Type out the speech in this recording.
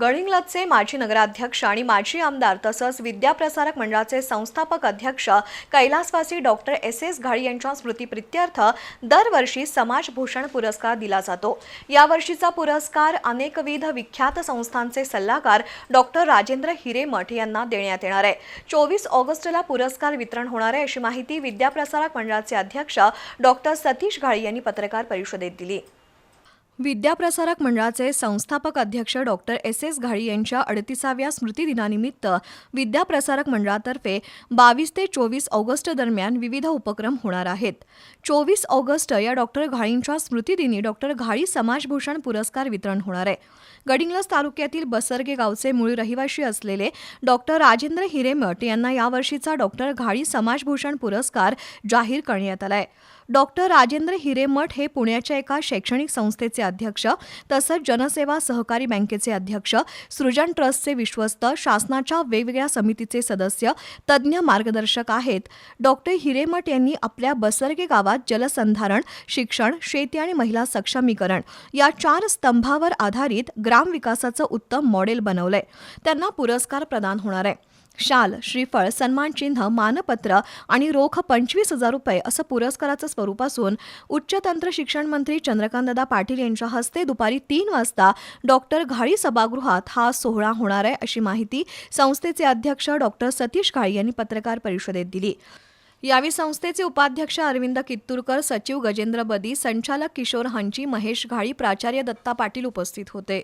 गडिंग्लजचे माजी नगराध्यक्ष आणि माजी आमदार तसंच विद्याप्रसारक मंडळाचे संस्थापक अध्यक्ष कैलासवासी डॉक्टर एस. एस. घाळी यांच्या स्मृतीप्रित्यर्थ दरवर्षी समाजभूषण पुरस्कार दिला जातो. यावर्षीचा पुरस्कार अनेकविध विख्यात संस्थांचे सल्लागार डॉक्टर राजेंद्र हिरेमठ यांना देण्यात येणार आहे. चोवीस ऑगस्टला पुरस्कार वितरण होणार आहे अशी माहिती विद्याप्रसारक मंडळाचे अध्यक्ष डॉक्टर सतीश घाळी यांनी पत्रकार परिषदेत दिली. विद्याप्रसारक मंडळाचे संस्थापक अध्यक्ष डॉक्टर एस. एस. घाळी यांच्या अडतीसाव्या स्मृतिदिनानिमित्त विद्याप्रसारक मंडळातर्फे बावीस ते चोवीस ऑगस्ट दरम्यान विविध उपक्रम होणार आहेत. चोवीस ऑगस्ट या डॉक्टर घाळींच्या स्मृतिदिनी डॉक्टर घाळी समाजभूषण पुरस्कार वितरण होणार आहे. गडिंग्लज तालुक्यातील बसर्गे गावचे मूळ रहिवाशी असलेले डॉक्टर राजेंद्र हिरेमठ यांना यावर्षीचा डॉक्टर घाळी समाजभूषण पुरस्कार जाहीर करण्यात आलाय. डॉक्टर राजेंद्र हिरेमठ हे पुण्याच्या एका शैक्षणिक संस्थेचे अध्यक्ष तसंच जनसेवा सहकारी बँकेचे अध्यक्ष सृजन ट्रस्टचे विश्वस्त शासनाच्या वेगवेगळ्या समितीचे सदस्य तज्ज्ञ मार्गदर्शक आहेत. डॉक्टर हिरेमठ यांनी आपल्या बसर्गे गावात जलसंधारण शिक्षण शेती आणि महिला सक्षमीकरण या चार स्तंभावर आधारित ग्रामविकासाचं उत्तम मॉडेल बनवलंय. त्यांना पुरस्कार प्रदान होणार आहे. शाल श्रीफळ सन्मानचिन्ह मानपत्र आणि रोख पंचवीस हजार रुपये असं पुरस्काराचं स्वरूप असून उच्च तंत्र शिक्षण मंत्री चंद्रकांतदा पाटील यांनी यांच्या हस्ते दुपारी तीन वाजता डॉक्टर घाळी सभागृहात हा सोहळा होणार आहे अशी माहिती संस्थेचे अध्यक्ष डॉक्टर सतीश घाळी यांनी पत्रकार परिषदेत दिली. यावेळी संस्थेचे उपाध्यक्ष अरविंद कित्तूरकर सचिव गजेंद्र बदी संचालक किशोर हंची महेश घाळी प्राचार्य दत्ता पाटील उपस्थित होते.